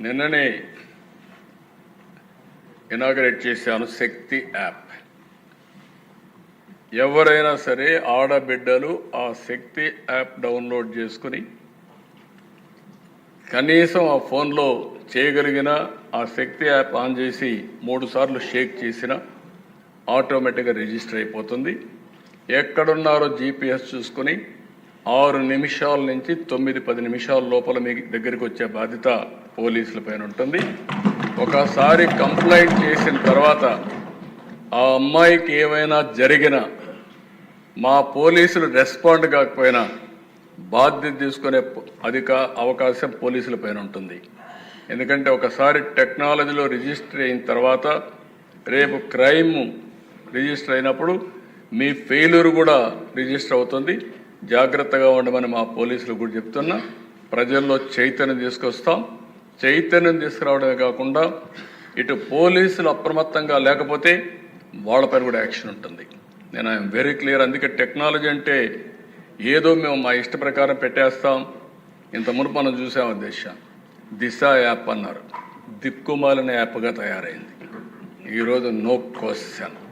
నిన్ననే ఇనాగరేట్ చేశాను శక్తి యాప్. ఎవరైనా సరే ఆడబిడ్డలు ఆ శక్తి యాప్ డౌన్లోడ్ చేసుకుని కనీసం ఆ ఫోన్లో చేయగలిగిన ఆ శక్తి యాప్ ఆన్ చేసి మూడు సార్లు షేక్ చేసిన ఆటోమేటిక్గా రిజిస్టర్ అయిపోతుంది. ఎక్కడున్నారో జీపీఎస్ చూసుకుని ఆరు నిమిషాల నుంచి తొమ్మిది పది నిమిషాల లోపల మీ దగ్గరికి వచ్చే బాధ్యత పోలీసుల పైన ఉంటుంది. ఒకసారి కంప్లైంట్ చేసిన తర్వాత ఆ అమ్మాయికి ఏమైనా జరిగినా మా పోలీసులు రెస్పాండ్ కాకపోయినా బాధ్యత తీసుకునే అధిక అవకాశం పోలీసుల పైన ఉంటుంది. ఎందుకంటే ఒకసారి టెక్నాలజీలో రిజిస్టర్ అయిన తర్వాత రేపు క్రైమ్ రిజిస్టర్ అయినప్పుడు మీ ఫెయిల్యూర్ కూడా రిజిస్టర్ అవుతుంది. జాగ్రత్తగా ఉండమని మా పోలీసులు కూడా చెప్తున్నా. ప్రజల్లో చైతన్యం తీసుకొస్తాం. చైతన్యం తీసుకురావడమే కాకుండా ఇటు పోలీసులు అప్రమత్తంగా లేకపోతే వాళ్ళపైన కూడా యాక్షన్ ఉంటుంది. నేను ఐఎమ్ వెరీ క్లియర్. అందుకే టెక్నాలజీ అంటే ఏదో మేము మా ఇష్ట ప్రకారం పెట్టేస్తాం. ఇంత మునుపు మనం చూసాం ఆ దిశ. దిశ యాప్ అన్నారు. దిక్కుమాలిన యాప్గా తయారైంది. ఈరోజు నో క్వశ్చన్.